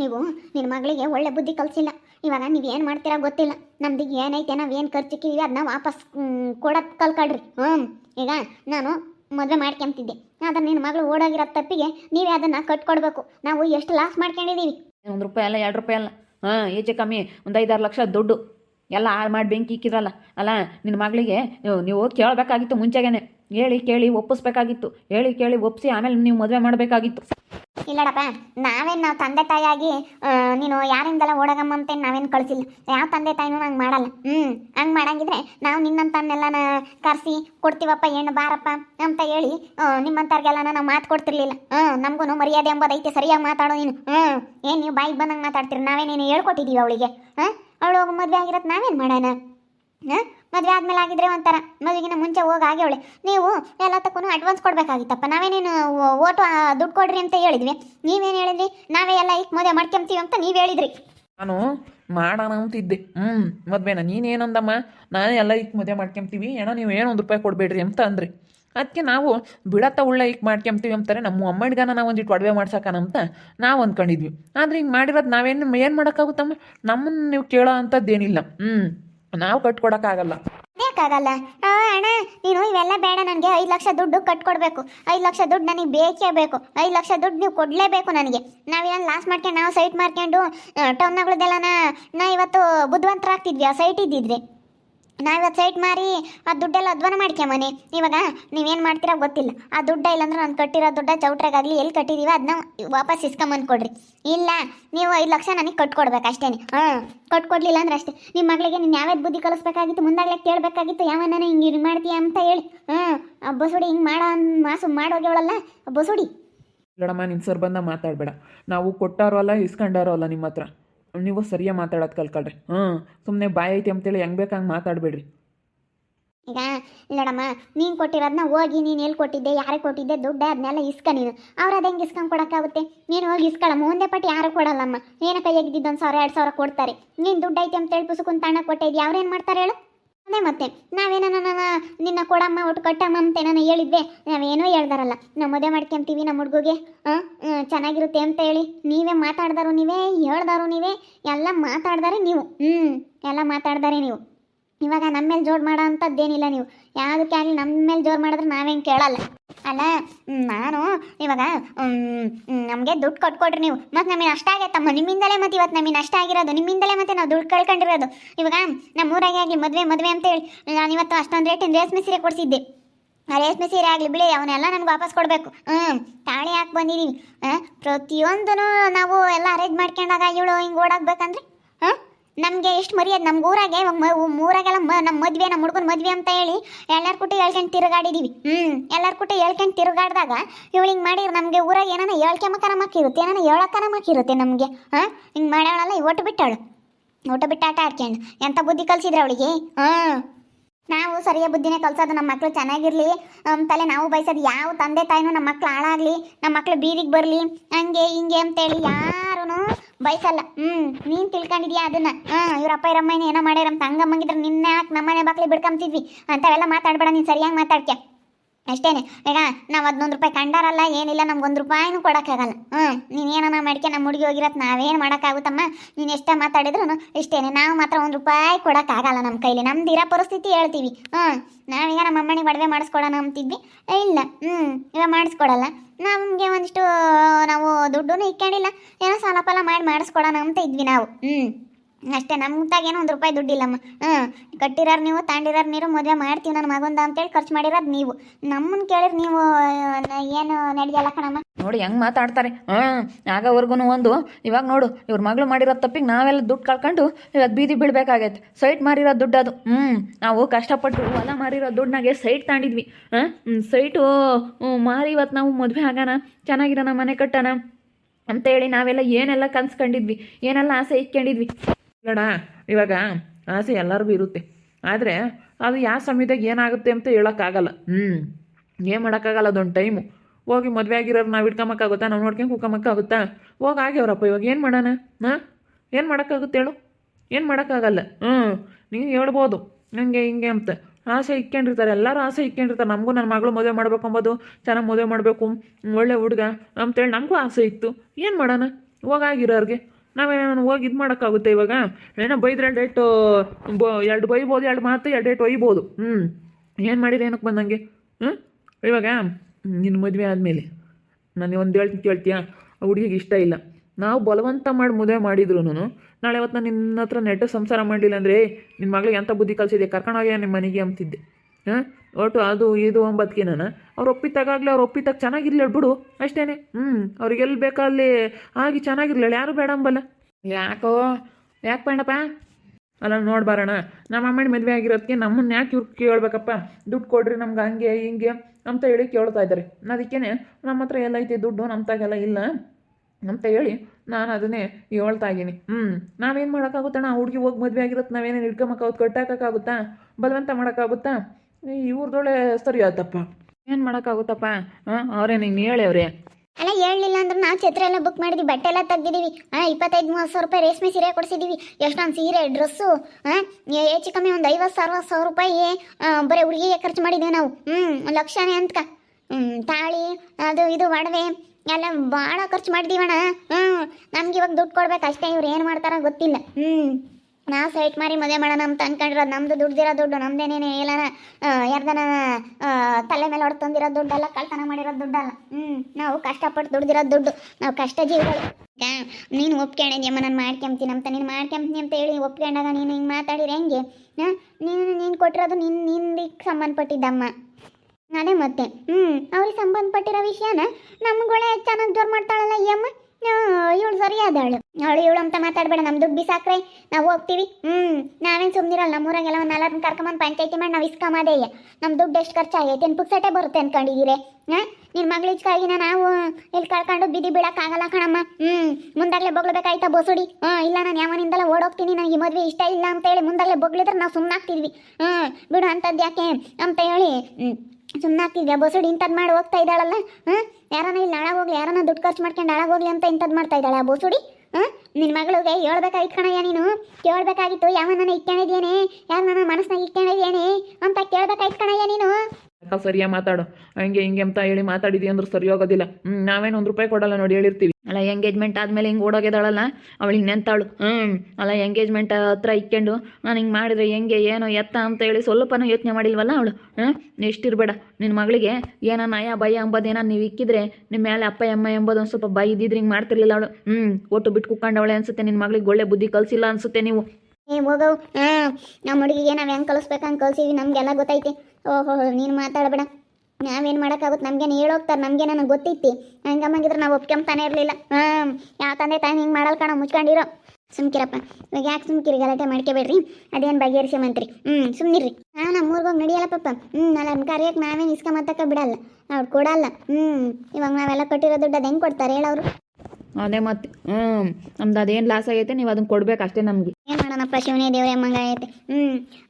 ನೀವು ನಿನ್ನ ಮಗಳಿಗೆ ಒಳ್ಳೆ ಬುದ್ಧಿ ಕಲಿಸಿಲ್ಲ. ಇವಾಗ ನೀವು ಏನು ಮಾಡ್ತೀರಾ ಗೊತ್ತಿಲ್ಲ. ನಮ್ದು ಏನೈತೆ ನಾವೇನು ಖರ್ಚಿಕ್ಕಿವಿ ಅದನ್ನ ವಾಪಸ್ ಕೊಡೋದು ಕಲ್ಕಾಡ್ರಿ ಹ್ಞೂ ಈಗ ನಾನು ಮದುವೆ ಮಾಡ್ಕೊಂತಿದ್ದೆ ಆದ್ರೆ ನಿನ್ನ ಮಗಳು ಓಡೋಗಿರೋ ತಪ್ಪಿಗೆ ನೀವೇ ಅದನ್ನು ಕಟ್ಕೊಡ್ಬೇಕು. ನಾವು ಎಷ್ಟು ಲಾಸ್ ಮಾಡ್ಕೊಂಡಿದ್ದೀವಿ ಒಂದು ರೂಪಾಯಿ ಅಲ್ಲ, ಎರಡು ರೂಪಾಯಿ ಅಲ್ಲ. ಹಾಂ ಹೆಚ್ಚು ಕಮ್ಮಿ ಒಂದು ಐದಾರು ಲಕ್ಷ ದುಡ್ಡು. ಎಲ್ಲ ಹಾಳು ಮಾಡಿ ಬೆಂಕಿ ಇಕ್ಕಿದ್ರಲ್ಲ. ಅಲ್ಲ, ನಿನ್ನ ಮಗಳಿಗೆ ನೀವು ಕೇಳಬೇಕಾಗಿತ್ತು ಮುಂಚೆಗೇನೆ. ಹೇಳಿ ಕೇಳಿ ಒಪ್ಪಿಸ್ಬೇಕಾಗಿತ್ತು. ಹೇಳಿ ಕೇಳಿ ಒಪ್ಪಿಸಿ ಆಮೇಲೆ ನೀವು ಮದುವೆ ಮಾಡಬೇಕಾಗಿತ್ತು. ಇಲ್ಲಡಪ್ಪ ನಾವೇನು ನಾವು ತಂದೆ ತಾಯಿಯಾಗಿ ನೀನು ಯಾರಿಂದೆಲ್ಲ ಓಡಗಮ್ಮ ಅಂತ ನಾವೇನು ಕಳಿಸಿಲ್ಲ. ಯಾವ ತಂದೆ ತಾಯಿನೂ ನಂಗೆ ಮಾಡಲ್ಲ. ಹ್ಞೂ ಹಂಗೆ ಮಾಡಂಗಿದ್ರೆ ನಾವು ನಿನ್ನಂತನ್ನೆಲ್ಲನ ಕರೆಸಿ ಕೊಡ್ತೀವಪ್ಪ ಏನು ಬಾರಪ್ಪ ಅಂತ ಹೇಳಿ ಆ, ನಿಮ್ಮಂಥವ್ರಿಗೆಲ್ಲ ನಾವು ಮಾತು ಕೊಡ್ತಿರ್ಲಿಲ್ಲ. ಹ್ಞೂ ನಮಗೂ ಮರ್ಯಾದೆ ಎಂಬುದೈತೆ ಸರಿಯಾಗಿ ಮಾತಾಡೋ ನೀನು. ಹ್ಞೂ ಏನು ನೀವು ಬಾಯಿಗೆ ಬಂದಂಗೆ ಮಾತಾಡ್ತೀರಿ? ನಾವೇನೇನು ಹೇಳ್ಕೊಟ್ಟಿದ್ದೀವಿ ಅವಳಿಗೆ? ಹಾಂ ಅವಳು ಮದುವೆ ಆಗಿರೋದು ನಾವೇನು ಮಾಡೋಣ? ಮದುವೆ ಆದ್ಮೇಲೆ ಆಗಿದ್ರೆ ಒಂಥರ ಮದುವೆಗಿನ ಮುಂಚೆ ಹೋಗಿ ಆಗ್ಯವಳೆ. ನೀವು ಎಲ್ಲ ತಕ್ಕೂ ಅಡ್ವಾನ್ಸ್ ಕೊಡಬೇಕಾಗಿತ್ತಪ್ಪ. ನಾವೇನೇನು ಓಟು ದುಡ್ಡು ಕೊಡ್ರಿ ಅಂತ ಹೇಳಿದ್ವಿ. ನೀವೇನು ಹೇಳಿದ್ರಿ? ನಾವೇ ಎಲ್ಲ ಈಗ ಮದುವೆ ಮಾಡ್ಕೊಂತೀವಿ ಅಂತ ನೀವು ಹೇಳಿದ್ರಿ. ನಾನು ಮಾಡೋಣ ಅಂತಿದ್ದೆ. ಹ್ಞೂ ಮದ್ವೆನ. ನೀನೇನಂದಮ್ಮ? ನಾನೇ ಎಲ್ಲ ಈಗ ಮದುವೆ ಮಾಡ್ಕೊಂತೀವಿ. ಏನೋ ನೀವು ಏನೋ ಒಂದು ರೂಪಾಯಿ ಕೊಡಬೇಡ್ರಿ ಅಂತ ಅಂದ್ರಿ. ಅದಕ್ಕೆ ನಾವು ಬಿಡತ್ತ ಉಳ್ಳ ಈಗ ಮಾಡ್ಕೊಂತೀವಿ ಅಂತಾರೆ. ನಮ್ಮ ಅಮ್ಮಡ್ಗನ ನಾವು ಒಂದಿಟ್ಟು ಒಡವೆ ಮಾಡ್ಸೋಕನಂತ ಅಂತ ನಾವು ಅಂದ್ಕೊಂಡಿದ್ವಿ. ಆದರೆ ಹಿಂಗೆ ಮಾಡಿರೋದು ನಾವೇನು, ಏನು ಮಾಡೋಕ್ಕಾಗುತ್ತಮ್ಮ? ನಮ್ಮನ್ನು ನೀವು ಕೇಳೋ ಅಂಥದ್ದೇನಿಲ್ಲ. ಹ್ಞೂ ನಾವು ಕಟ್ಕೊಡಕ್ಕಾಗಲ್ಲ. ಬೇಕಾಗಲ್ಲ. ಆ, ಅಣ್ಣ ನೀನು ಇವೆಲ್ಲ ಬೇಡ ನನಗೆ. ಐದು ಲಕ್ಷ ದುಡ್ಡು ಕಟ್ಕೊಡ್ಬೇಕು. ಐದು ಲಕ್ಷ ದುಡ್ಡು ನನಗೆ ಬೇಕೇ ಬೇಕು. ಐದು ಲಕ್ಷ ದುಡ್ಡು ನೀವು ಕೊಡಲೇಬೇಕು ನನಗೆ. ನಾವೇನು ಲಾಸ್ ಮಾಡ್ಕೊಂಡು ನಾವು ಸೈಟ್ ಮಾಡ್ಕೊಂಡು ಟೌನ್ಗಳದ್ದೆಲ್ಲ ನಾ ಇವತ್ತು ಬುದ್ಧಿವಂತರಾಗ್ತಿದ್ವಿ ಆ ಸೈಟ್ ಇದ್ದಿದ್ರೆ. ನಾವಿವತ್ತು ಸೈಟ್ ಮಾರಿ, ಆ ದುಡ್ಡೆಲ್ಲ ಅಧ್ವಾನ ಮಾಡ್ಕೊಂಬನಿ ಇವಾಗ ನೀವೇನು ಮಾಡ್ತೀರಾ ಗೊತ್ತಿಲ್ಲ. ಆ ದುಡ್ಡ ಇಲ್ಲಾಂದ್ರೆ ನಾನು ಕಟ್ಟಿರೋ ದುಡ್ಡ ಚೌಟ್ರಾಗಾಗಲಿ ಎಲ್ಲಿ ಕಟ್ಟಿದೀವಿ ಅದನ್ನ ವಾಪಸ್ ಇಸ್ಕೊಂಬಂದು ಕೊಡ್ರಿ. ಇಲ್ಲ, ನೀವು ಐದು ಲಕ್ಷ ನನಗೆ ಕಟ್ಕೊಡ್ಬೇಕು ಅಷ್ಟೇ ಹಾಂ, ಕಟ್ಕೊಡ್ಲಿಲ್ಲ ಅಂದ್ರೆ ಅಷ್ಟೇ. ನಿಮ್ಮ ಮಗಳಿಗೆ ನೀನು ಯಾವ್ಯಾವ ಬುದ್ಧಿ ಕಲಿಸ್ಬೇಕಾಗಿತ್ತು, ಮುಂದಾಗ್ಲೇ ಕೇಳಬೇಕಾಗಿತ್ತು, ಯಾವನ್ನ ಹಿಂಗೆ ಇದು ಮಾಡ್ತೀಯ ಅಂತ ಹೇಳಿ. ಹಾಂ ಬಸುಡಿ ಹಿಂಗೆ ಮಾಡೋ ಮಾಸು ಮಾಡೋಗ್ಯವಳಲ್ಲ ಬಸುಡಿ. ಇಲ್ಲಡಮ್ಮ ನಿನ್ನ ಸರ್ ಬಂದ ಮಾತಾಡಬೇಡ. ನಾವು ಕೊಟ್ಟಾರೋ ಅಲ್ಲ ಇಸ್ಕೊಂಡಾರೋ ಅಲ್ಲ ನಿಮ್ಮ ಹತ್ರ ನೀವು ಸರಿಯಾಗಿ ಮಾತಾಡೋದು ಕಲ್ಕಳ್ರಿ. ಹ್ಞೂ ಸುಮ್ಮನೆ ಬಾಯ್ ಐತಿ ಅಂತೇಳಿ ಹೆಂಗೆ ಬೇಕಂಗೆ ಮಾತಾಡಬೇಡ್ರಿ. ಈಗ, ಇಲ್ಲಡಮ್ಮ, ನೀನು ಕೊಟ್ಟಿರೋದನ್ನ ಹೋಗಿ ನೀನು ಎಲ್ಲಿ ಕೊಟ್ಟಿದ್ದೆ, ಯಾರಿಗೆ ಕೊಟ್ಟಿದ್ದೆ, ದುಡ್ಡು ಅದನ್ನೆಲ್ಲ ಇಸ್ಕ ನೀನು. ಅವ್ರು ಅದು ಹೆಂಗೆ ಇಸ್ಕೊಂಡು ಕೊಡೋಕ್ಕಾಗುತ್ತೆ? ನೀನು ಹೋಗಿ ಇಸ್ಕೊಳಮ್ಮ, ಒಂದೇ ಪಟ್ಟಿ ಯಾರು ಕೊಡಲ್ಲಮ್ಮ. ಏನಕ್ಕೆ ಎಗ್ದಿದ್ದು ಒಂದು ಸಾವಿರ, ಎರಡು ಸಾವಿರ ಕೊಡ್ತಾರೆ. ನೀನು ದುಡ್ಡು ಐತೆ ಅಂತ ಹೇಳಿ ಪುಸುಕೊಂಡು ತಣ್ಣ ಕೊಟ್ಟಿದ್ದೆ ಅವ್ರೇನು ಮಾಡ್ತಾರೆ ಹೇಳು? ಅದೇ ಮತ್ತೆ ನಾವೇನ ನಿನ್ನ ಕೊಡಮ್ಮ ಒಟ್ಟು ಕಟ್ಟಮ್ಮ ಅಂತ ನಾನು ಹೇಳಿದ್ವಿ, ನಾವೇನೋ ಹೇಳ್ದಾರಲ್ಲ. ನಾವು ಮದುವೆ ಮಾಡ್ಕೊಂತೀವಿ ನಮ್ಮ ಹುಡುಗಿಗೆ ಚೆನ್ನಾಗಿರುತ್ತೆ ಅಂತ ಹೇಳಿ. ನೀವೇ ಮಾತಾಡ್ದಾರು ನೀವೇ, ಹೇಳ್ದಾರು ನೀವೇ, ಎಲ್ಲ ಮಾತಾಡ್ದಾರೆ ನೀವು. ಹ್ಞೂ ಎಲ್ಲ ಮಾತಾಡ್ದಾರೆ ನೀವು. ಇವಾಗ ನಮ್ಮ ಮೇಲೆ ಜೋರು ಮಾಡೋ ಅಂಥದ್ದೇನಿಲ್ಲ ನೀವು. ಯಾವುದಕ್ಕೆ ಆಗಲಿ ನಮ್ಮ ಮೇಲೆ ಜೋರು ಮಾಡಿದ್ರೆ ನಾವೇನು ಕೇಳಲ್ಲ. ಅಲ್ಲ ನಾನು ಇವಾಗ ನಮಗೆ ದುಡ್ಡು ಕೊಟ್ಕೊಡ್ರಿ ನೀವು. ಮತ್ತು ನಮಗೆ ನಷ್ಟ ಆಗೈತಮ್ಮ. ನಿಮ್ಮಿಂದಲೇ ಮತ್ತು ಇವತ್ತು ನಮಗೆ ನಷ್ಟ ಆಗಿರೋದು. ನಿಮ್ಮಿಂದಲೇ ಮತ್ತೆ ನಾವು ದುಡ್ಡು ಕಳ್ಕೊಂಡಿರೋದು. ಇವಾಗ ನಮ್ಮ ಊರಾಗೆ ಆಗಲಿ, ಮದುವೆ ಮದುವೆ ಅಂತ ಹೇಳಿ, ನಾನು ಇವತ್ತು ಅಷ್ಟೊಂದು ರೇಟಿನ ರೇಷ್ಮೆ ಸೀರೆ ಕೊಡಿಸಿದ್ದೆ. ರೇಷ್ಮೆ ಸೀರೆ ಆಗಲಿ, ಬಿಳಿ, ಅವನ್ನೆಲ್ಲ ನಮ್ಗೆ ವಾಪಸ್ ಕೊಡಬೇಕು. ಹ್ಞೂ ತಾಳಿ ಹಾಕಿ ಬಂದಿದ್ದೀವಿ ಪ್ರತಿಯೊಂದೂ ನಾವು ಎಲ್ಲ ಅರೇಂಜ್ ಮಾಡ್ಕೊಂಡಾಗ ಇವಳು ಹಿಂಗೆ ಓಡಾಕ್ಬೇಕಂದ್ರೆ, ಹಾಂ? ನಮಗೆ ಎಷ್ಟು ಮರ್ಯಾದೆ ನಮ್ಮ ಊರಾಗೆ ಊರಾಗೆಲ್ಲ ನಮ್ಮ ಮದುವೆ ನಮ್ಮ ಹುಡುಗನ ಮದುವೆ ಅಂತ ಹೇಳಿ ಎಲ್ಲರ ಕುಟ್ಟಿ ಹೇಳ್ಕೊಂಡು ತಿರುಗಾಡಿದೀವಿ. ಹ್ಞೂ ಎಲ್ಲರ ಕುಟ್ಟಿ ಹೇಳ್ಕೊಂಡು ತಿರುಗಾಡಿದಾಗ ಇವಳು ಹಿಂಗೆ ಮಾಡಿದ್ರೆ ನಮಗೆ ಊರಾಗ ಏನಾನ ಹೇಳ್ಕೊಂಬಕನ ಮಕ್ಕಿರುತ್ತೆ ಏನಾನ ಹೇಳಕ್ಕನ ಮಕ್ಕಿರುತ್ತೆ ನಮಗೆ, ಹಾಂ? ಹಿಂಗೆ ಮಾಡ್ಯಾಳಲ್ಲ ಒಟ್ಟು ಬಿಟ್ಟಾಳು. ಒಟ್ಟು ಬಿಟ್ಟು ಆಟ ಆಡ್ಕೊಂಡು ಎಂಥ ಬುದ್ಧಿ ಕಲಿಸಿದ್ರೆ ಅವಳಿಗೆ? ಹಾಂ. ನಾವು ಸರಿಯಾದ ಬುದ್ಧಿನೇ ಕಲ್ಸೋದು ನಮ್ಮ ಮಕ್ಕಳು ಚೆನ್ನಾಗಿರ್ಲಿ. ತಲೆ ನಾವು ಬಯಸೋದು ಯಾವ ತಂದೆ ತಾಯಿನೂ ನಮ್ಮ ಮಕ್ಳು ಹಾಳಾಗಲಿ ನಮ್ಮ ಮಕ್ಳು ಬೀದಿಗೆ ಬರಲಿ. ಹಂಗೆ ಹಿಂಗೆ ಅಂತೇಳಿ ಯಾರೂ ಬಯಸಲ್ಲ. ಹ್ಞೂ ನೀನು ತಿಳ್ಕೊಂಡಿದ್ಯಾ ಅದನ್ನ? ಹಾಂ ಇವರಪ್ಪ ಇರಮ್ಮ ಏನೋ ಮಾಡ್ಯಾರ ನಮ್ಮ ತಂಗಮ್ಮಂಗಿದ್ರೆ ನಿನ್ನೆ ಯಾಕೆ ನಮ್ಮನೆ ಬಾಕ್ಲಿ ಬಿಡ್ಕೊಂತಿದ್ವಿ ಅಂತವೆಲ್ಲ ಮಾತಾಡ್ಬೇಡ, ನೀನು ಸರಿಯಾಗಿ ಮಾತಾಡ್ಕೆ ಅಷ್ಟೇನೆ. ಈಗ ನಾವು ಹದಿನೊಂದು ರೂಪಾಯಿ ಕಂಡಾರಲ್ಲ, ಏನಿಲ್ಲ, ನಮ್ಗೆ ಒಂದು ರೂಪಾಯಿನೂ ಕೊಡೋಕ್ಕಾಗಲ್ಲ. ಹ್ಞೂ ನೀನು ಏನನ ಮಾಡ್ಕೆ ನಮ್ಮ ಹುಡುಗಿ ಹೋಗಿರತ್ತೆ ನಾವೇನು ಮಾಡೋಕ್ಕಾಗುತ್ತಮ್ಮ? ನೀನು ಎಷ್ಟೇ ಮಾತಾಡಿದ್ರು ಇಷ್ಟೇನೆ. ನಾವು ಮಾತ್ರ ಒಂದು ರೂಪಾಯಿ ಕೊಡೋಕ್ಕಾಗಲ್ಲ ನಮ್ಮ ಕೈಲಿ. ನಮ್ದು ಇರೋ ಪರಿಸ್ಥಿತಿ ಹೇಳ್ತೀವಿ. ಹ್ಞೂ ನಾವೀಗ ನಮ್ಮ ಅಮ್ಮನಿಗೆ ಒಡವೆ ಮಾಡಿಸ್ಕೊಡೋಣ ಅಂತಿದ್ವಿ. ಇಲ್ಲ. ಹ್ಞೂ ಇವಾಗ ಮಾಡಿಸ್ಕೊಡಲ್ಲ. ನಮಗೆ ಒಂದಿಷ್ಟು, ನಾವು ದುಡ್ಡು ಇಕ್ಕೊಂಡಿಲ್ಲ. ಏನೋ ಸಾಲ ಪಾಲ ಮಾಡಿ ಮಾಡಿಸ್ಕೊಡೋಣ ಅಂತ ಇದ್ವಿ ನಾವು. ಹ್ಞೂ ಅಷ್ಟೇ ನಮ್ದಾಗೇನೋ ಒಂದು ರೂಪಾಯಿ ದುಡ್ಡಿಲ್ಲಮ್ಮ. ಹ್ಞೂ ಕಟ್ಟಿರೋರು ನೀವು, ತಾಂಡಿರೋರು ನೀರು ಮದುವೆ ಮಾಡ್ತೀವಿ ನನ್ನ ಮಗಂದ ಅಂತೇಳಿ ಖರ್ಚು ಮಾಡಿರೋದು ನೀವು. ನಮ್ಮನ್ನು ಕೇಳಿರಿ ನೀವು ಏನು ನಡೆಯಲ್ಲ ಕಣಮ್ಮ? ನೋಡಿ ಹೆಂಗೆ ಮಾತಾಡ್ತಾರೆ. ಹಾಂ ಆಗೋವರೆಗೂ ಒಂದು, ಇವಾಗ ನೋಡು, ಇವ್ರ ಮಗಳು ಮಾಡಿರೋ ತಪ್ಪಿಗೆ ನಾವೆಲ್ಲ ದುಡ್ಡು ಕಳ್ಕೊಂಡು ಇವತ್ತು ಬೀದಿ ಬೀಳ್ಬೇಕಾಗೈತೆ. ಸೈಟ್ ಮಾರಿರೋ ದುಡ್ಡು ಅದು. ಹ್ಞೂ ನಾವು ಕಷ್ಟಪಟ್ಟು ಹೊಲ ಮಾರಿರೋ ದುಡ್ಡಿನಾಗೆ ಸೈಟ್ ತಾಂಡಿದ್ವಿ. ಹಾಂ ಸೈಟು ಮಾರಿ ಇವತ್ತು ನಾವು ಮದುವೆ ಆಗೋಣ, ಚೆನ್ನಾಗಿರೋಣ, ಮನೆ ಕಟ್ಟೋಣ ಅಂತೇಳಿ ನಾವೆಲ್ಲ ಏನೆಲ್ಲ ಕನ್ಸ್ಕೊಂಡಿದ್ವಿ ಏನೆಲ್ಲ ಆಸೆ ಇಟ್ಕೊಂಡಿದ್ವಿ. ಇಲ್ಲಡ ಇವಾಗ ಆಸೆ ಎಲ್ಲರಿಗೂ ಇರುತ್ತೆ. ಆದರೆ ಅದು ಯಾವ ಸಮಯದಾಗ ಏನಾಗುತ್ತೆ ಅಂತ ಹೇಳೋಕ್ಕಾಗಲ್ಲ. ಹ್ಞೂ ಏನು ಮಾಡೋಕ್ಕಾಗಲ್ಲ, ಅದೊಂದು ಟೈಮು ಹೋಗಿ ಮದುವೆ ಆಗಿರೋರು ನಾವು ಇಟ್ಕೊಂಬಕ್ಕಾಗುತ್ತಾ ನಾವು ನೋಡ್ಕೊಂಡು ಕೂಕೊಂಬಕ್ಕಾಗುತ್ತಾ ಹೋಗಿ ಆಗ್ಯವ್ರಪ್ಪ ಇವಾಗ ಏನು ಮಾಡೋಣ? ಹಾಂ, ಏನು ಮಾಡೋಕ್ಕಾಗುತ್ತೆ ಹೇಳು? ಏನು ಮಾಡೋಕ್ಕಾಗಲ್ಲ. ಹ್ಞೂ ನೀವು ಹೇಳ್ಬೋದು ನನಗೆ ಹಿಂಗೆ ಅಂತ. ಆಸೆ ಇಕ್ಕೊಂಡಿರ್ತಾರೆ ಎಲ್ಲರೂ ಆಸೆ ಇಕ್ಕೊಂಡಿರ್ತಾರೆ ನಮಗೂ ನನ್ನ ಮಗಳು ಮದುವೆ ಮಾಡ್ಬೇಕು ಅಂಬೋದು, ಚೆನ್ನಾಗಿ ಮದುವೆ ಮಾಡಬೇಕು, ಒಳ್ಳೆ ಹುಡುಗ ಅಂತೇಳಿ ನಮಗೂ ಆಸೆ ಇತ್ತು. ಏನು ಮಾಡೋಣ? ಹೋಗಾಗಿರೋರ್ಗೆ ನಾವೇನೋ ಹೋಗಿ ಇದು ಮಾಡೋಕ್ಕಾಗುತ್ತೆ ಇವಾಗ? ಏನೋ ಬೈದ್ರೆ ಎರಡು ಡೇಟು ಬೊ, ಎರಡು ಬೈಬೋದು, ಎರಡು ಮಾತು, ಎರಡು ಡೇಟ್ ಒಯ್ಬೋದು. ಹ್ಞೂ ಏನು ಮಾಡಿದ್ರೆ ಏನಕ್ಕೆ ಬಂದಂಗೆ? ಹ್ಞೂ ಇವಾಗ ನಿನ್ನ ಮದುವೆ ಆದಮೇಲೆ. ನಾನು ಒಂದು ಹೇಳ್ತೀನಿ ಕೇಳ್ತೀಯಾ? ಆ ಹುಡುಗಿಗೆ ಇಷ್ಟ ಇಲ್ಲ. ನಾವು ಬಲವಂತ ಮಾಡಿ ಮದುವೆ ಮಾಡಿದ್ರು ನಾಳೆ ಅವತ್ತು ನಾನು ನಿನ್ನ ಹತ್ರ ನೆಟ್ಟು ಸಂಸಾರ ಮಾಡಲಿಲ್ಲ ಅಂದರೆ ನಿನ್ನ ಮಗಳಿಗೆ ಎಂಥ ಬುದ್ಧಿ ಕಲಿಸಿದೆ ಕರ್ಕೊಂಡೋಗ್ಯ ನಿಮ್ಮ ಮನೆಗೆ ಅಂತಿದ್ದೆ. ಹಾಂ? ಒಟ್ಟು ಅದು, ಇದು ಒಂಬತ್ತಿಗೆ ನಾನು. ಅವ್ರು ಒಪ್ಪಿತ್ತಾಗಲೇ ಅವ್ರು ಒಪ್ಪಿತ್ತಾಗ ಚೆನ್ನಾಗಿರ್ಲಿ ಬಿಡು. ಅಷ್ಟೇ ಹ್ಞೂ ಅವ್ರಿಗೆ ಎಲ್ಲಿ ಬೇಕಲ್ಲಿ ಆಗಿ ಚೆನ್ನಾಗಿರ್ಲಿಲ್ಲ ಯಾರು ಬೇಡ ಅಂಬಲ್ಲ. ಯಾಕೋ? ಯಾಕೆ ಬೇಡಪ್ಪ ಅಲ್ಲ ನೋಡ್ಬಾರಣ ನಮ್ಮ ಅಮ್ಮನ ಮದುವೆ ಆಗಿರೋದಕ್ಕೆ ನಮ್ಮನ್ನ ಯಾಕೆ ಇವ್ರು ಕೇಳ್ಬೇಕಪ್ಪ? ದುಡ್ಡು ಕೊಡ್ರಿ ನಮ್ಗೆ ಹಂಗೆ, ಹಿಂಗೆ ಅಂತ ಹೇಳಿ ಕೇಳ್ತಾ ಇದ್ದಾರೆ. ಅದಕ್ಕೇ ನಮ್ಮ ಹತ್ರ ಎಲ್ಲ ಐತಿ ದುಡ್ಡು, ನಮ್ಮ ತಾಗೆಲ್ಲ ಇಲ್ಲ. ಅಂತ ಹೇಳಿ ನಾನು ಅದನ್ನೇ ಹೇಳ್ತಾ ಇದ್ದೀನಿ. ಹ್ಞೂ ನಾವೇನು ಮಾಡೋಕ್ಕಾಗುತ್ತಣ್ಣ? ಹುಡುಗಿ ಹೋಗಿ ಮದುವೆ ಆಗಿರೋದು ನಾವೇನೇನು ಹಿಡ್ಕೊಂಬಕ್ಕಾಗುತ್ತೆ? ಕಟ್ಟಾಕೋಕ್ಕಾಗುತ್ತಾ? ಬಲವಂತ ಮಾಡೋಕ್ಕಾಗುತ್ತಾ? ಇವ್ರದೊಳೆ ಸರಿ ಆಯ್ತಪ್ಪ. ಏನು ಮಾಡೋಕ್ಕಾಗುತ್ತಪ್ಪ? ಹಾಂ ಅವರೇ ನಿಂಗೆ ಹೇಳಿ ಅವ್ರೆ. ಅಲ್ಲ, ಹೇಳಲಿಲ್ಲ ಅಂದ್ರೆ ನಾವು ಛತ್ರ ಎಲ್ಲ ಬುಕ್ ಮಾಡಿದ್ವಿ, ಬಟ್ಟೆ ಎಲ್ಲ ತೆಗ್ದಿದ್ದೀವಿ ಇಪ್ಪತ್ತೈದು, ಮೂವತ್ತು ಸಾವಿರ ರೂಪಾಯಿ ರೇಷ್ಮೆ ಸೀರೆ ಕೊಡಿಸಿದ್ದೀವಿ ಎಷ್ಟೊಂದು ಸೀರೆ ಡ್ರೆಸ್ಸು ಹೆಚ್ಚು ಕಮ್ಮಿ ಒಂದು ಐವತ್ತು ಸಾವಿರ ಸಾವಿರ ರೂಪಾಯಿ ಬರೀ ಹುಡುಗಿಗೆ ಖರ್ಚು ಮಾಡಿದ್ದೀವಿ ನಾವು. ಹ್ಞೂ ಲಕ್ಷನೇ ಅಂತ. ತಾಳಿ, ಅದು ಇದು, ಒಡವೆ, ಎಲ್ಲ ಭಾಳ ಖರ್ಚು ಮಾಡಿದೀವಣ್ಣ. ಹ್ಞೂ ನಮ್ಗೆ ಇವಾಗ ದುಡ್ಡು ಕೊಡ್ಬೇಕು ಅಷ್ಟೇ, ಇವ್ರು ಏನು ಮಾಡ್ತಾರ ಗೊತ್ತಿಲ್ಲ. ಹ್ಞೂ ನಾವು ಸೈಟ್ ಮಾರಿ ಮದುವೆ ಮಾಡೋಣ ಅಂತ ಅನ್ಕೊಂಡಿರೋದು ನಮ್ದು ದುಡ್ದಿರೋ ದುಡ್ಡು ನಮ್ದೇನೇನೆ ಆ, ಯಾರ್ದನ ತಲೆ ಮೇಲೆ ಹೊಡೆದು ತಂದಿರೋ ದುಡ್ಡಲ್ಲ ಕಳ್ತನ ಮಾಡಿರೋ ದುಡ್ಡಲ್ಲ ಹ್ಞೂ ನಾವು ಕಷ್ಟಪಟ್ಟು ದುಡ್ದಿರೋ ದುಡ್ಡು ನಾವು ಕಷ್ಟ ಜೀವಿಗಳು. ನೀನು ಒಪ್ಕೊಂಡಿದ್ಯಮ್ಮ ನಾನು ಮಾಡ್ಕೊಂತೀನಿ ಅಂತ ನೀನು ಮಾಡ್ಕೊಂತೀನಿ ಅಂತ ಹೇಳಿ ಒಪ್ಕೊಂಡಾಗ ನೀನು ಹಿಂಗೆ ಮಾತಾಡಿದ್ರೆ ಹೆಂಗೆ? ನೀನು ನೀನು ಕೊಟ್ಟಿರೋದು ನಿನ್ನ ನಿಂದಿಗೆ ಸಂಬಂಧಪಟ್ಟಿದ್ದಮ್ಮ. ಅದೇ ಮತ್ತೆ ಹ್ಞೂ ಅವ್ರಿಗೆ ಸಂಬಂಧಪಟ್ಟಿರೋ ವಿಷಯನ ನಮ್ಗಳೇ ಚೆನ್ನಾಗಿ ಜೋರು ಮಾಡ್ತಾಳಲ್ಲ ಈ ಅಮ್ಮ ಇವಳು ಸರಿಯಾದವಳು ಮಾತಾಡಬೇಡ ನಮ್ಮ ದುಡ್ಡು ಬಿಸಾಕ್ರೆ ನಾವು ಹೋಗ್ತೀವಿ. ಹ್ಞೂ ನಾವೇನು ಸುಮ್ಮನಿರಲ್ಲ ನಮ್ಮೂರಾಗೆಲ್ಲ ಒಂದು ನಾಲ್ಕು ಕರ್ಕೊಂಬಂದು ಪಂಚಾಯತಿ ಮಾಡಿ ನಾವು ಇಸ್ಕೊಂಬದೇ ನಮ್ಮ ದುಡ್ಡು ಎಷ್ಟು ಖರ್ಚಾಗೈತೆ, ಏನು ಪುಕ್ಸಟೆ ಬರುತ್ತೆ ಅನ್ಕೊಂಡಿದ್ದೀರಿ ಹಾಂ? ನಿನ್ನ ಮಗಳಿಗಾಗಿ ನಾವು ಇಲ್ಲಿ ಕಳ್ಕೊಂಡು ಬಿದಿ ಆಗಲ್ಲ ಕಣಮ್ಮ. ಹ್ಞೂ ಮುಂದಾಗಲೇ ಬೊಗ್ಳಬೇಕಾಯ್ತಾ ಬೋಸುಡಿ? ಹ್ಞೂ ಇಲ್ಲ ನಾನು ಯಾವನಿಂದಲ್ಲ ಓಡೋಗ್ತೀನಿ ನನಗೆ ಈ ಮದುವೆ ಇಷ್ಟ ಇಲ್ಲ ಅಂತ ಹೇಳಿ ಮುಂದಾಗಲೇ ಬೊಗ್ಳಿದ್ರೆ ನಾವು ಸುಮ್ಮನಾಗ್ತಿದ್ವಿ ಹ್ಞೂ ಬಿಡು ಅಂಥದ್ದು ಯಾಕೆ ಅಂತ ಹೇಳಿ ಹ್ಞೂ ಸುಮ್ಮನಾಗ್ತಿದ್ಯಾ ಬಸುಡಿ ಇಂಥದ್ದು ಮಾಡಿ ಹೋಗ್ತಾ ಇದ್ದಾಳಲ್ಲ? ಹಾಂ? ಯಾರನ್ನ ಇಲ್ಲಿ ನಾಳಾಗ ಹೋಗ್ಲಿ ಯಾರನ್ನ ದುಡ್ಡು ಖರ್ಚು ಮಾಡ್ಕೊಂಡು ಹಾಳಾಗೋಗ್ಲಿ ಅಂತ ಇಂಥದ್ದು ಮಾಡ್ತಾ ಇದ್ದಾಳೆ ಆ ಬಸುಡಿ? ನಿನ್ನ ಮಗಳಿಗೆ ಹೇಳ್ಬೇಕಾಗಿತ್ತು ಕಣಯ್ಯ ನೀನು. ಕೇಳಬೇಕಾಗಿತ್ತು ಯಾವನ್ನ ಇಟ್ಕೊಂಡಿದ್ಯೇನೆ ಯಾವ ನನ್ನ ಮನಸ್ಸಿನಾಗ ಇಟ್ಕೊಂಡಿದ್ಯೇನೆ ಅಂತ ಕೇಳ್ಬೇಕಾಯ್ತು ಕಣಯ್ಯ ನೀನು. ಯಾಕೆ ಸರಿಯಾಗಿ ಮಾತಾಡು. ಹಂಗೆ ಹಿಂಗೆ ಅಂತ ಹೇಳಿ ಮಾತಾಡಿದಿ ಅಂದ್ರೆ ಸರಿ ಹೋಗೋದಿಲ್ಲ. ಹ್ಞೂ ನಾವೇನು ಒಂದು ರೂಪಾಯಿ ಕೊಡಲ್ಲ ನೋಡಿ ಹೇಳಿರ್ತೀವಿ. ಅಲ್ಲ ಎಂಗೇಜ್ಮೆಂಟ್ ಆದಮೇಲೆ ಹಿಂಗೆ ಓಡೋಗಿದ್ದಾಳಲ್ಲ, ಅವಳು ನೆಂತಾಳು ಹ್ಞೂ ಅಲ್ಲ ಎಂಗೇಜ್ಮೆಂಟ್ ಹತ್ರ ಇಕ್ಕೊಂಡು, ನಾನು ಹಿಂಗೆ ಮಾಡಿದ್ರೆ ಹೆಂಗೆ, ಏನು, ಎತ್ತ ಅಂತ ಹೇಳಿ ಸ್ವಲ್ಪನೂ ಯೋಚನೆ ಮಾಡಿಲ್ವಲ್ಲ ಅವಳು? ಹ್ಞೂ ಎಷ್ಟಿರಬೇಡ. ನಿನ್ನ ಮಗಳಿಗೆ ಏನೋ ನಯ, ಭಯ ಅಂಬೋದೇನೋ ನೀವು ಇಕ್ಕಿದ್ರೆ ನಿಮ್ಮ ಮೇಲೆ ಅಪ್ಪ, ಅಮ್ಮ ಎಂಬುದು ಸ್ವಲ್ಪ ಭಯ ಇದ್ದಿದ್ರೆ ಹಿಂಗೆ ಮಾಡ್ತಿರ್ಲಿಲ್ಲ ಅವಳು. ಹ್ಞೂ ಒಟ್ಟು ಬಿಟ್ಟು ಕುಕ್ಕೊಂಡವಳೆ ಅನ್ಸುತ್ತೆ ನಿನ್ನ ಮಗಳಿಗೆ ಒಳ್ಳೆ ಬುದ್ಧಿ ಕಲಿಸಿಲ್ಲ ಅನ್ಸುತ್ತೆ ನೀವು. ಏ ಹೋಗವು ಹಾಂ ನಮ್ಮ ಹುಡುಗಿಗೆ ನಾವು ಹೆಂಗೆ ಕಲಿಸ್ಬೇಕಂತ ಕಲ್ಸೀವಿ ನಮಗೆಲ್ಲ ಗೊತ್ತೈತಿ. ಓಹೋ, ನೀನು ಮಾತಾಡಬೇಡ. ನಾವೇನು ಮಾಡೋಕ್ಕಾಗುತ್ತೆ ನಮಗೇನು ಹೇಳೋಗ್ತಾರೆ ನಮಗೆ ನನಗೆ ಗೊತ್ತೈತಿ? ಹಂಗಮ್ಮಂಗಿದ್ರೆ ನಾವು ಒಪ್ಕೊಂತಾನೆ ಇರಲಿಲ್ಲ. ಹಾಂ, ಯಾವ ತಂದೆ ತಾಯಿ ಹಿಂಗೆ ಮಾಡಲ್ ಕಾಣ, ಮುಚ್ಕೊಂಡಿರೋ. ಸುಮ್ಕಿರಪ್ಪ ಇವಾಗ ಯಾಕೆ ಸುಮ್ಕಿರಿ ಗಲಾಟೆ ಮಾಡ್ಕೋಬೇಡ್ರಿ? ಅದೇನು ಬಗೆಹರಿಸಿ ಮಂತ್ರಿ. ಹ್ಞೂ ಸುಮ್ಮನಿರ್ರಿ ಹಾಂ ನಮ್ಮ ಊರಿಗೆ ಹೋಗಿ ನಡಿಯಲ್ಲ ಪಪ್ಪ ಹ್ಞೂ ನಾನು ಕಾರ್ಯಕ್ಕೆ ನಾವೇನು ಇಸ್ಕೊಂಬತ್ತಕ್ಕ ಬಿಡಲ್ಲ. ಅವ್ರು ಕೊಡಲ್ಲ. ಹ್ಞೂ ಇವಾಗ ನಾವೆಲ್ಲ ಕೊಟ್ಟಿರೋ ದುಡ್ಡು ಅದು ಹೆಂಗೆ ಕೊಡ್ತಾರೆ ಹೇಳೋರು ಅದೇ ಮತ್ತೆ ಹ್ಮ್, ನಮ್ದು ಅದೇನು ಲಾಸ್ ಆಗೈತೆ, ನೀವು ಅದನ್ನ ಕೊಡ್ಬೇಕು ಅಷ್ಟೇ ನಮಗೆ. ಏನು ಮಾಡೋಣಪ್ಪ ಶಿವನೇ, ದೇವ್ರ ಮಂಗ ಐತೆ ಹ್ಞೂ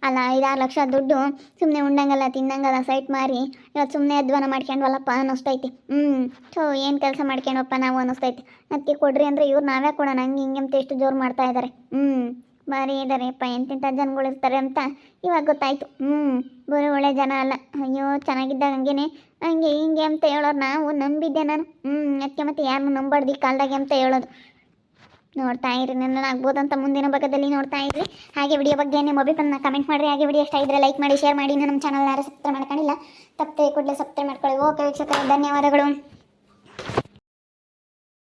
ಅಲ್ಲ, ಐದಾರು ಲಕ್ಷ ದುಡ್ಡು ಸುಮ್ಮನೆ ಉಂಡಂಗಲ್ಲ ತಿನ್ನಂಗಲ್ಲ ಸೈಟ್ ಮಾರಿ ಇವತ್ತು ಸುಮ್ಮನೆ ಅಧ್ವಾನ ಮಾಡ್ಕೊಂಡ್ವಲ್ಲಪ್ಪ ಅನ್ನಿಸ್ತೈತಿ. ಹ್ಞೂ ಸೊ ಏನು ಕೆಲಸ ಮಾಡ್ಕೊಂಡಪ್ಪ ನಾವು ಅನ್ನಿಸ್ತೈತಿ. ಅದಕ್ಕೆ ಕೊಡ್ರಿ ಅಂದ್ರೆ ಇವ್ರು ನಾವೇ ಕೊಡೋಣ, ಹಂಗೆ ಹಿಂಗೆ ಅಂತ ಎಷ್ಟು ಜೋರು ಮಾಡ್ತಾ ಇದ್ದಾರೆ ಹ್ಞೂ ಭಾರಿ ಇದ್ದಾರೆಪ್ಪ ಎಂತೆಂಥ ಜನಗಳು ಇರ್ತಾರೆ ಅಂತ ಇವಾಗ ಗೊತ್ತಾಯ್ತು. ಹ್ಞೂ ಬರೀ ಒಳ್ಳೆ ಜನ ಅಲ್ಲ. ಅಯ್ಯೋ, ಚೆನ್ನಾಗಿದ್ದಾಗ ಹಂಗೇನೆ, ಹಂಗೆ ಹಿಂಗೆ ಅಂತ ಹೇಳೋರು ನಾವು ನಂಬಿದ್ದೆ ನಾನು. ಹ್ಞೂ ಅದಕ್ಕೆ ಮತ್ತೆ ಯಾರನ್ನೂ ನಂಬಾರ್ದು ಈ ಕಾಲ್ದಾಗೆ ಅಂತ ಹೇಳೋದು. ನೋಡ್ತಾ ಇರಿ, ನನ್ನ ಆಗ್ಬೋದಂತ ಮುಂದಿನ ಭಾಗದಲ್ಲಿ ನೋಡ್ತಾ ಇರಿ. ಹಾಗೆ ವಿಡಿಯೋ ಬಗ್ಗೆ ನಿಮ್ಮ ಅಭಿಪ್ರಾಯನ ಕಮೆಂಟ್ ಮಾಡಿರಿ. ಹಾಗೆ ವಿಡಿಯೋ ಇಷ್ಟ ಇದ್ರೆ ಲೈಕ್ ಮಾಡಿ ಶೇರ್ ಮಾಡಿ. ನಮ್ಮ ಚಾನಲ್ ಯಾರು ಸಬ್ಸ್ಕ್ರೈಬ್ ಮಾಡ್ಕೊಂಡಿಲ್ಲ, ತಪ್ಪದೆ ಕೂಡಲೇ ಸಬ್ಸ್ಕ್ರೈಬ್ ಮಾಡ್ಕೊಳ್ಳಿ. ಓಕೆ, ವೀಕ್ಷಕರೇ, ಧನ್ಯವಾದಗಳು.